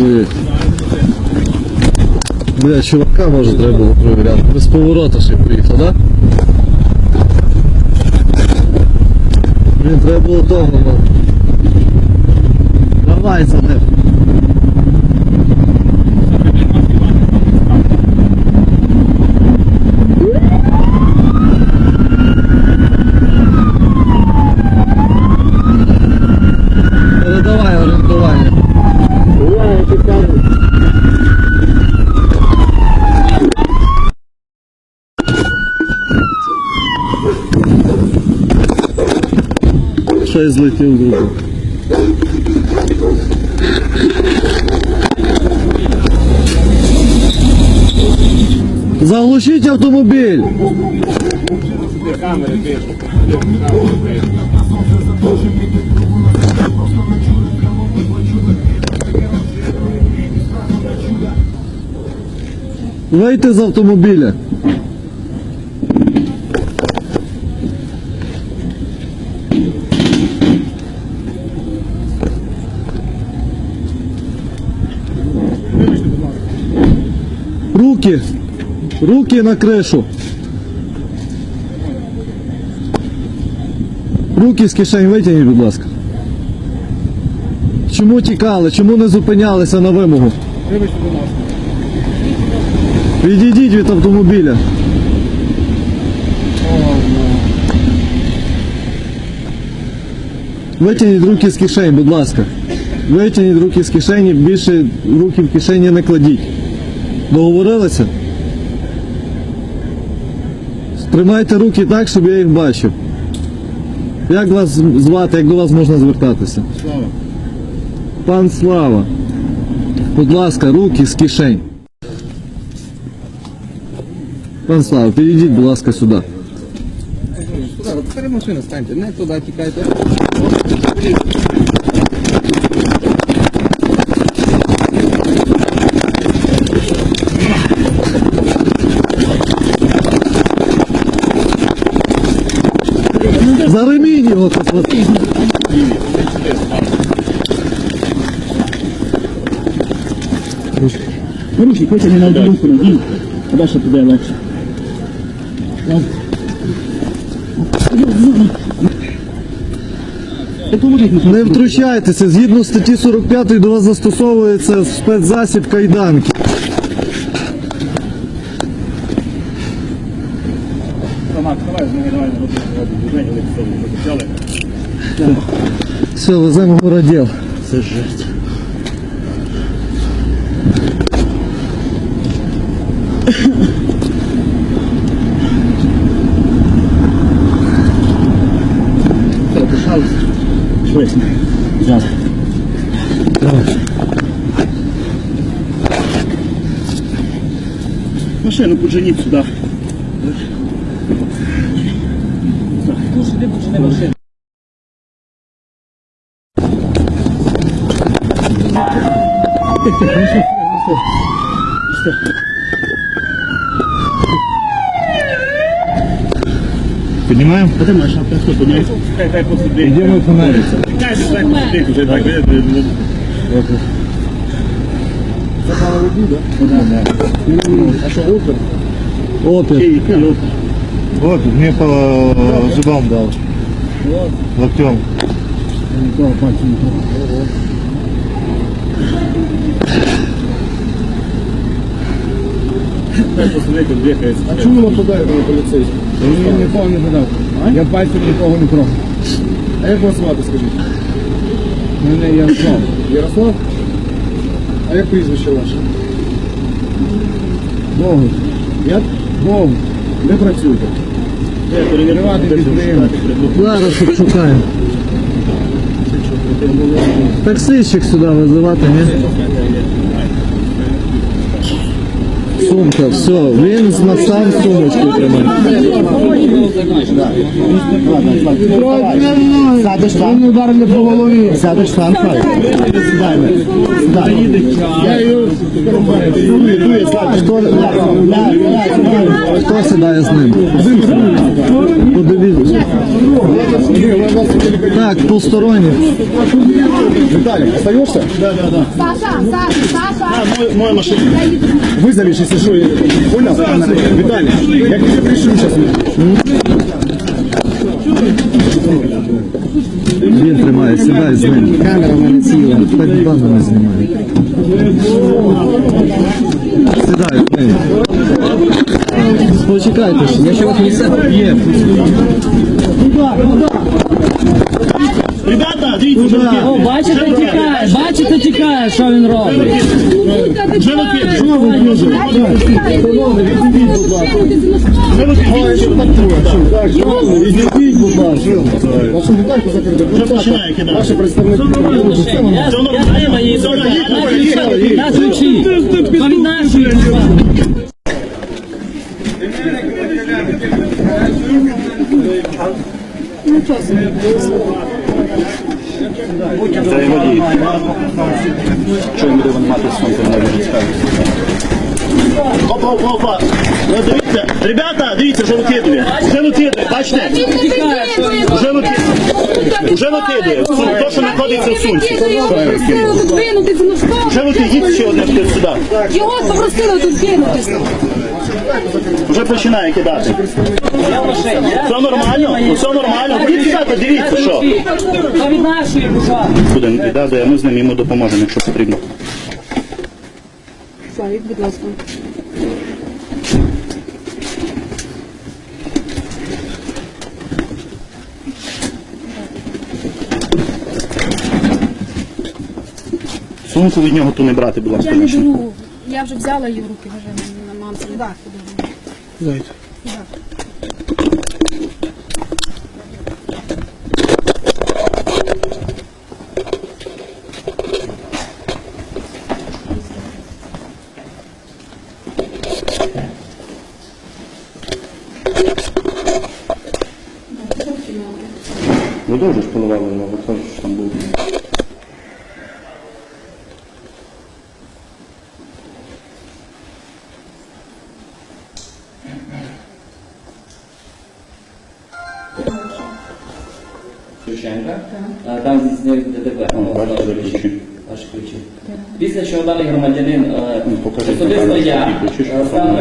своєї. Бля, чувака може треба було перевіряти. Без поворота ще приїхав, да? Блін, треба було того, ну. Давай за ним. Ще й злетів другу. Заглушіть автомобіль! Вийти з автомобіля. Руки. Руки на кришу. Руки з кишень витягніть, будь ласка. Чому тікали? Чому не зупинялися на вимогу? Вибачте, будь ласка. Відійдіть від автомобіля. Витягніть руки з кишень, будь ласка. Витягніть руки з кишені, більше руки в кишені не кладіть. Договорилися? Тримайте руки так, щоб я їх бачив. Як вас звати, як до вас можна звертатися? Слава. Пан Слава. Будь ласка, руки з кишень. Пан Слава, підійдіть, будь ласка, сюди. Сюди, от перед машини станьте, не туди тікайте. За ремінь його тут. Порушник, витягни на одну руку, надій. А далі туди легше. Не втручайтеся, згідно статті 45 до вас застосовується спецзасіб кайданки. Все, веземо в. Це жесть. Все, пишалися. Швидко. Зараз. Машину подженіть сюди. Так, ну сюди поджени машину. Піднімаємо? Поднимаем? Поднимай, сейчас хорошо, поднимай. Где мой фонарик? Дай, дай опер? Опер. Мне по зубам дал. Локтем. Я не Посидить, тут бігається. А чому нападає на поліцейських? Я нікого не гадав. Я пальцем нікого не трогав. А як вас звати, скажіть? Мене Ярослав. Ярослав? А як прізвище ваше? Богу. Як? Богу. Де працюєте? Приватний підприємець. Зараз тут шукаємо. Таксищик сюди визивати, ні? Сумка, все, він на сам сумочку тримає. Сядеш там. ударили по голові. Сядеш там, хай. Сідай. Сідай. Я його Дує, дує, Хто сідає з ним? Подивіться. Так, двусторонний. Виталик, остаешься? Да, да, да. Саша, Саша, Саша. Моя машина. Вызовешь, если что, понял? Виталик, я к тебе пришлю сейчас. Він тримає, сідай з ним. Камера в мене ціла. Так банами знімає. Сідай з ним. Почекайте, ще, я ще вас не Є. Ребята, дивіться. О, бачите, тікає, бачите, тікає, що він робить. П'ять. Що ви Відійдіть, будь ласка. Вашу Вітальку закрити. Вже починає кидати. Ваші представники. Від нашої Це водій. Що він буде мати сонце на відскажу? Опа, опа, опа. Ну, дивіться. Ребята, дивіться, вже викидує. Вже викидує, бачите? Вже викидує. Вже викидує. То, що знаходиться в сумці. Вже викидує. Їдь ще одне сюди. Його попросили тут кинутися. Вже починає кидати. Все нормально? Все нормально. Ідіть дивіться, що. То від нашої бушари. Буде біда, де ми з ним йому допоможемо, якщо потрібно. Славік, будь ласка. Сумку від нього ту не брати, будь ласка. Я не беру. Я вже взяла її в руки вже на мамці. Так, Ви довго ж поливали його, ви кажете, що там був. Шевченка, там здійснив ДТП. бачите, ключі. Ваші ключі. Після чого даний громадянин особисто я став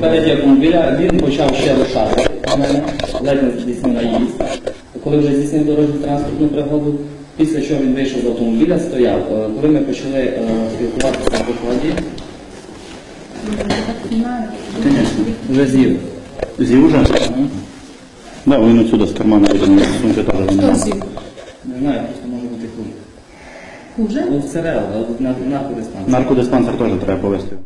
перед автомобіля, він почав ще рушати на мене, ледь не здійснив наїзд. Коли вже здійснив дорожню транспортну пригоду, після чого він вийшов з автомобіля, стояв. Коли ми почали спілкуватися на покладі, вже з'їв. Зі вже? Да, він отсюда з кармана витягнув, сумки теж Хто зі? Не знаю, просто може бути хуже. Хуже? Ну, в ЦРЛ, на, на, на. Наркодиспансер теж треба повезти.